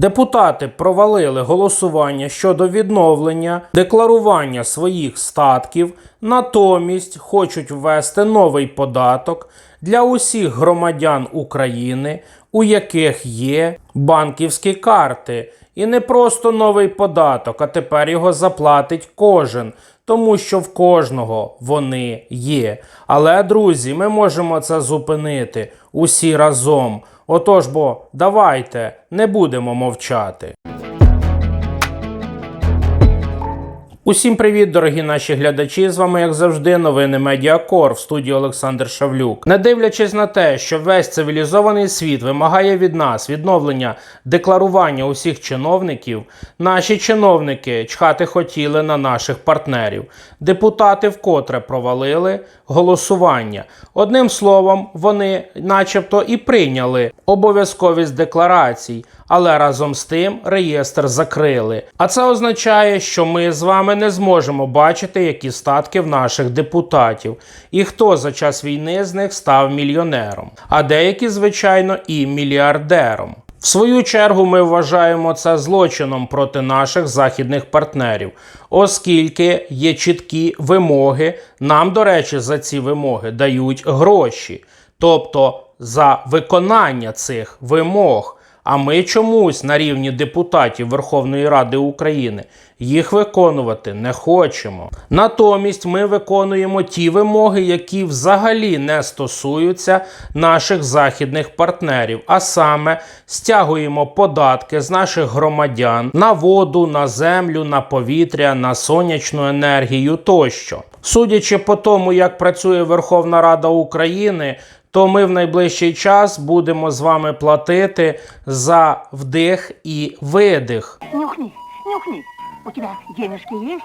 Депутати провалили голосування щодо відновлення декларування своїх статків, натомість хочуть ввести новий податок для усіх громадян України, у яких є банківські карти. І не просто новий податок, а тепер його заплатить кожен, тому що в кожного вони є. Але, друзі, ми можемо це зупинити усі разом. Отож бо давайте не будемо мовчати. Усім привіт, дорогі наші глядачі! З вами, як завжди, новини Медіакор в студії Олександр Шавлюк. Не дивлячись на те, що весь цивілізований світ вимагає від нас відновлення декларування усіх чиновників, наші чиновники чхати хотіли на наших партнерів. Депутати вкотре провалили голосування. Одним словом, вони, начебто, і прийняли обов'язковість декларацій, але разом з тим реєстр закрили. А це означає, що ми з вами не зможемо бачити, які статки в наших депутатів, і хто за час війни з них став мільйонером, а деякі, звичайно, і мільярдером. В свою чергу ми вважаємо це злочином проти наших західних партнерів, оскільки є чіткі вимоги. Нам, до речі, за ці вимоги дають гроші, тобто за виконання цих вимог. А ми чомусь на рівні депутатів Верховної Ради України їх виконувати не хочемо. Натомість ми виконуємо ті вимоги, які взагалі не стосуються наших західних партнерів, а саме стягуємо податки з наших громадян на воду, на землю, на повітря, на сонячну енергію тощо. Судячи по тому, як працює Верховна Рада України, то ми в найближчий час будемо з вами платити за вдих і видих. Нюхни, нюхни. У тебя денежки есть?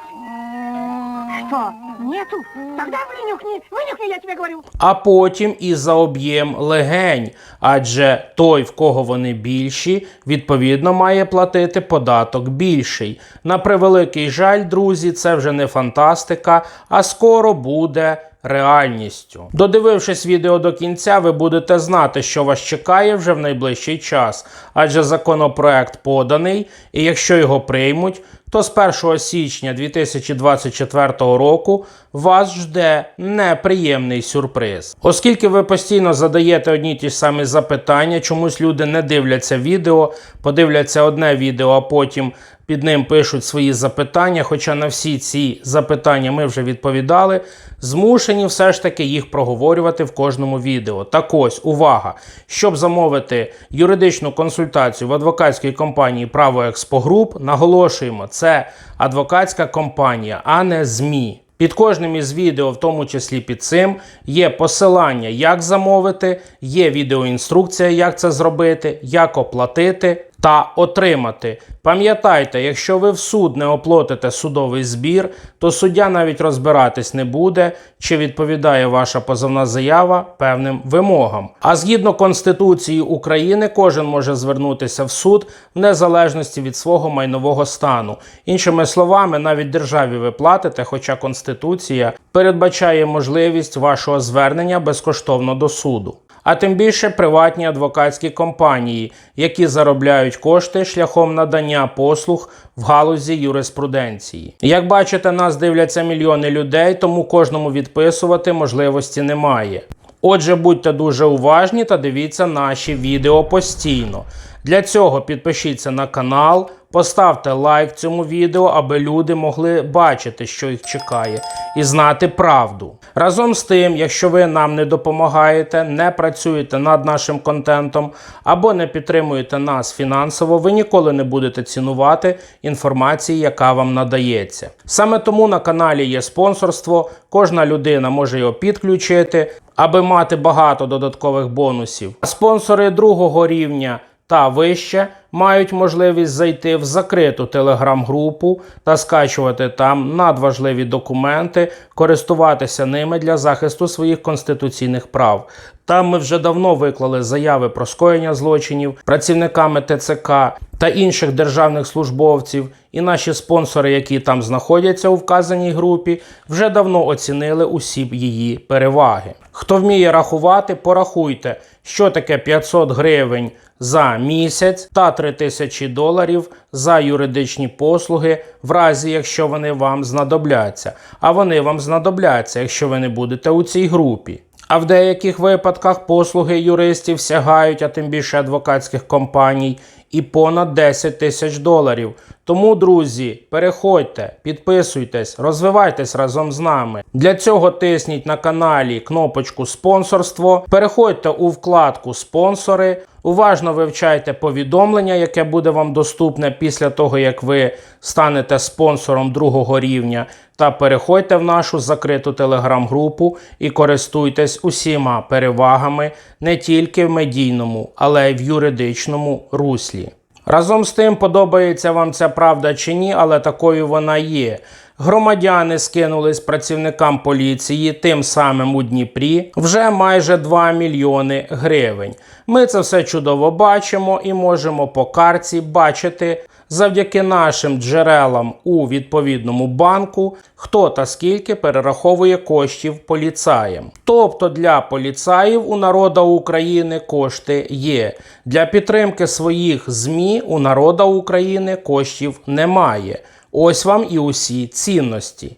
Что, нету? Тогда вынюхни, вынюхни, я тебе говорю. а потім і за об'єм легень. Адже той, в кого вони більші, відповідно має платити податок більший. На превеликий жаль, друзі, це вже не фантастика, а скоро буде. Реальністю. Додивившись відео до кінця, ви будете знати, що вас чекає вже в найближчий час, адже законопроект поданий, і якщо його приймуть, то з 1 січня 2024 року вас жде неприємний сюрприз. Оскільки ви постійно задаєте одні ті ж самі запитання, чомусь люди не дивляться відео, подивляться одне відео, а потім під ним пишуть свої запитання. Хоча на всі ці запитання ми вже відповідали, змушені все ж таки їх проговорювати в кожному відео. Так ось, увага! Щоб замовити юридичну консультацію в адвокатській компанії Право Експогруп, наголошуємо, це адвокатська компанія, а не ЗМІ. Під кожним із відео, в тому числі під цим, є посилання, як замовити, є відеоінструкція, як це зробити, як оплатити та отримати. Пам'ятайте, якщо ви в суд не оплатите судовий збір, то суддя навіть розбиратись не буде, чи відповідає ваша позовна заява певним вимогам. А згідно Конституції України, кожен може звернутися в суд в незалежності від свого майнового стану. Іншими словами, навіть державі ви платите, хоча Конституція передбачає можливість вашого звернення безкоштовно до суду. А тим більше приватні адвокатські компанії, які заробляють кошти шляхом надання послуг в галузі юриспруденції. Як бачите, нас дивляться мільйони людей, тому кожному відписувати можливості немає. Отже, будьте дуже уважні та дивіться наші відео постійно. Для цього підпишіться на канал, поставте лайк цьому відео, аби люди могли бачити, що їх чекає, і знати правду. Разом з тим, якщо ви нам не допомагаєте, не працюєте над нашим контентом або не підтримуєте нас фінансово, ви ніколи не будете цінувати інформації, яка вам надається. Саме тому на каналі є спонсорство, кожна людина може його підключити, аби мати багато додаткових бонусів. А спонсори другого рівня та вище мають можливість зайти в закриту телеграм-групу та скачувати там надважливі документи, користуватися ними для захисту своїх конституційних прав. Там ми вже давно виклали заяви про скоєння злочинів працівниками ТЦК та інших державних службовців. І наші спонсори, які там знаходяться у вказаній групі, вже давно оцінили усі її переваги. Хто вміє рахувати, порахуйте, що таке 500 гривень за місяць та 3000 доларів за юридичні послуги, в разі якщо вони вам знадобляться. А вони вам знадобляться, якщо ви не будете у цій групі. А в деяких випадках послуги юристів сягають, а тим більше адвокатських компаній, і понад 10 тисяч доларів. Тому, друзі, переходьте, підписуйтесь, розвивайтесь разом з нами. Для цього тисніть на каналі кнопочку спонсорство, переходьте у вкладку спонсори. Уважно вивчайте повідомлення, яке буде вам доступне після того, як ви станете спонсором другого рівня, та переходьте в нашу закриту телеграм-групу і користуйтесь усіма перевагами не тільки в медійному, але й в юридичному руслі. Разом з тим, подобається вам ця правда чи ні, але такою вона є. Громадяни скинулись працівникам поліції тим самим у Дніпрі вже майже 2 мільйони гривень. Ми це все чудово бачимо і можемо по карці бачити завдяки нашим джерелам у відповідному банку, хто та скільки перераховує коштів поліцаєм. Тобто для поліцаїв у народа України кошти є. Для підтримки своїх ЗМІ у народа України коштів немає. Ось вам і усі цінності.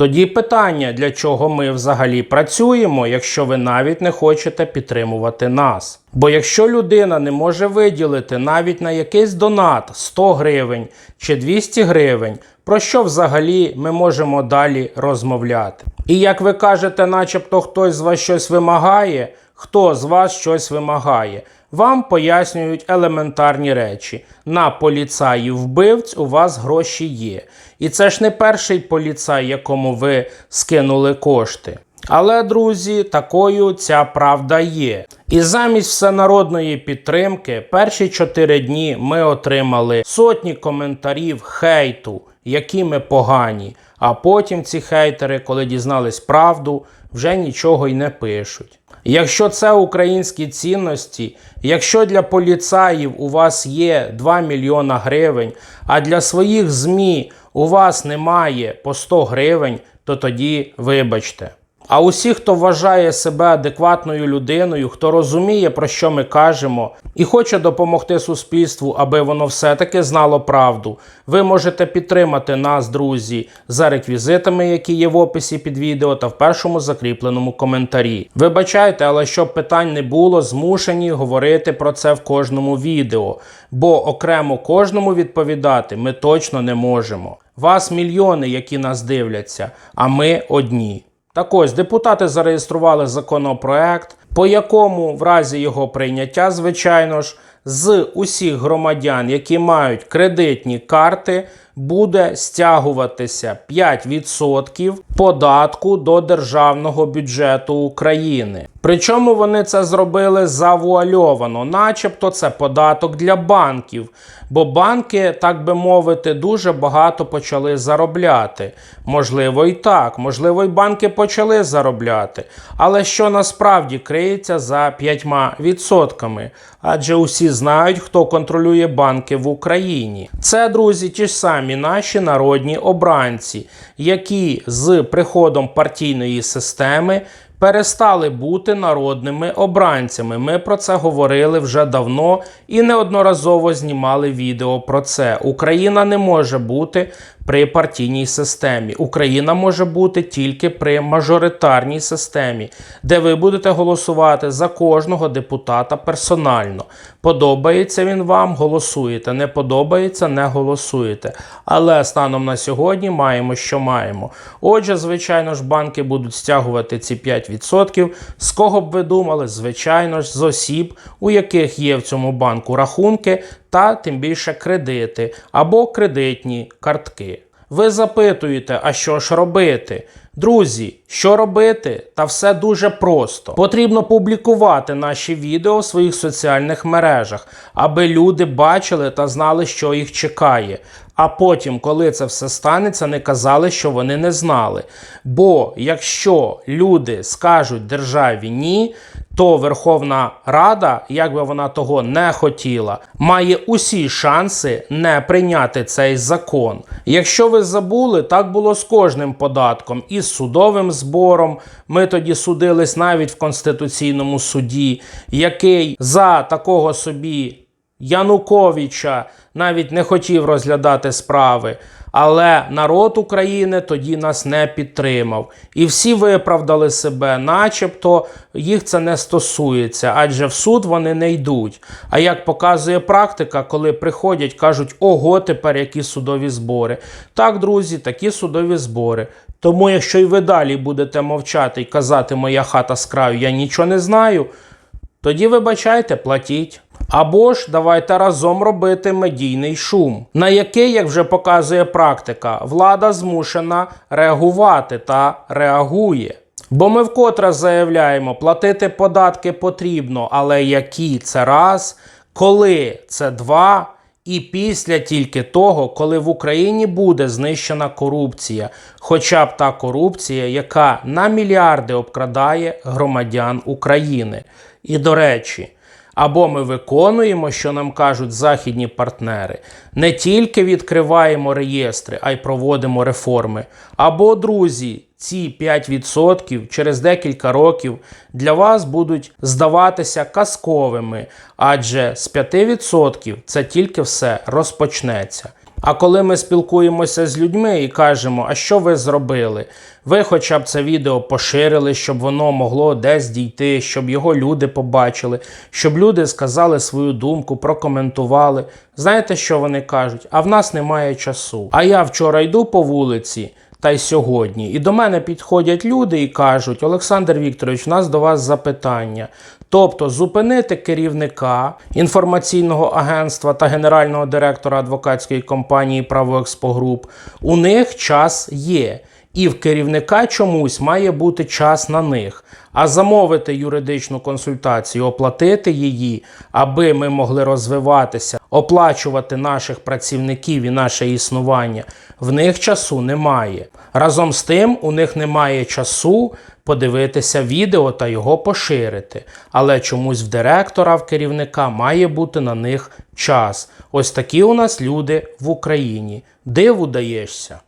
Тоді питання, для чого ми взагалі працюємо, якщо ви навіть не хочете підтримувати нас. Бо якщо людина не може виділити навіть на якийсь донат 100 гривень чи 200 гривень, про що взагалі ми можемо далі розмовляти? І як ви кажете, начебто хтось з вас щось вимагає, хто з вас щось вимагає? Вам пояснюють елементарні речі. На поліцаїв вбивць у вас гроші є. І це ж не перший поліцай, якому ви скинули кошти. Але, друзі, такою ця правда є. І замість всенародної підтримки перші чотири дні ми отримали сотні коментарів хейту, які ми погані. А потім ці хейтери, коли дізнались правду, вже нічого й не пишуть. Якщо це українські цінності, якщо для поліцаїв у вас є 2 мільйона гривень, а для своїх ЗМІ у вас немає по 100 гривень, то тоді вибачте. А усі, хто вважає себе адекватною людиною, хто розуміє, про що ми кажемо, і хоче допомогти суспільству, аби воно все-таки знало правду, ви можете підтримати нас, друзі, за реквізитами, які є в описі під відео та в першому закріпленому коментарі. Вибачайте, але щоб питань не було, змушені говорити про це в кожному відео, бо окремо кожному відповідати ми точно не можемо. Вас мільйони, які нас дивляться, а ми одні. Так ось депутати зареєстрували законопроект, по якому, в разі його прийняття, звичайно ж, з усіх громадян, які мають кредитні карти, буде стягуватися 5% податку до державного бюджету України. Причому вони це зробили завуальовано, начебто це податок для банків. Бо банки, так би мовити, дуже багато почали заробляти. Можливо, і так, можливо, і банки почали заробляти. Але що насправді криється за 5%? Адже усі знають, хто контролює банки в Україні. Це, друзі, ті ж самі наші народні обранці, які з приходом партійної системи перестали бути народними обранцями. Ми про це говорили вже давно і неодноразово знімали відео про це. Україна не може бути при партійній системі. Україна може бути тільки при мажоритарній системі, де ви будете голосувати за кожного депутата персонально. Подобається він вам, голосуєте. Не подобається, не голосуєте. Але станом на сьогодні маємо, що маємо. Отже, звичайно ж, банки будуть стягувати ці 5%. З кого б ви думали? Звичайно ж, з осіб, у яких є в цьому банку рахунки та тим більше кредити або кредитні картки. Ви запитуєте, а що ж робити? Друзі, що робити? Та все дуже просто. Потрібно публікувати наші відео в своїх соціальних мережах, аби люди бачили та знали, що їх чекає. А потім, коли це все станеться, не казали, що вони не знали. Бо якщо люди скажуть державі ні, то Верховна Рада, як би вона того не хотіла, має усі шанси не прийняти цей закон. Якщо ви забули, так було з кожним податком і з судовим збором. Ми тоді судились навіть в Конституційному суді, який за такого собі Януковича навіть не хотів розглядати справи. Але народ України тоді нас не підтримав. І всі виправдали себе, начебто їх це не стосується, адже в суд вони не йдуть. А як показує практика, коли приходять, кажуть, ого, тепер які судові збори. Так, друзі, такі судові збори. Тому, якщо і ви далі будете мовчати і казати, моя хата з краю, я нічого не знаю, тоді вибачайте, платіть. Або ж давайте разом робити медійний шум, на який, як вже показує практика, влада змушена реагувати та реагує. Бо ми вкотре заявляємо, платити податки потрібно, але які це раз, коли це два, і після тільки того, коли в Україні буде знищена корупція, хоча б та корупція, яка на мільярди обкрадає громадян України. І до речі, або ми виконуємо, що нам кажуть західні партнери, не тільки відкриваємо реєстри, а й проводимо реформи. Або, друзі, ці 5% через декілька років для вас будуть здаватися казковими, адже з 5% це тільки все розпочнеться. А коли ми спілкуємося з людьми і кажемо, а що ви зробили? Ви хоча б це відео поширили, щоб воно могло десь дійти, щоб його люди побачили, щоб люди сказали свою думку, прокоментували. Знаєте, що вони кажуть? А в нас немає часу. А я вчора йду по вулиці. Та й сьогодні. І до мене підходять люди і кажуть: Олександр Вікторович, у нас до вас запитання. Тобто зупинити керівника інформаційного агентства та генерального директора адвокатської компанії «Правоекспогруп» у них час є. І в керівника чомусь має бути час на них. А замовити юридичну консультацію, оплатити її, аби ми могли розвиватися, оплачувати наших працівників і наше існування, в них часу немає. Разом з тим, у них немає часу подивитися відео та його поширити. Але чомусь в директора, в керівника має бути на них час. Ось такі у нас люди в Україні. Диву даєшся.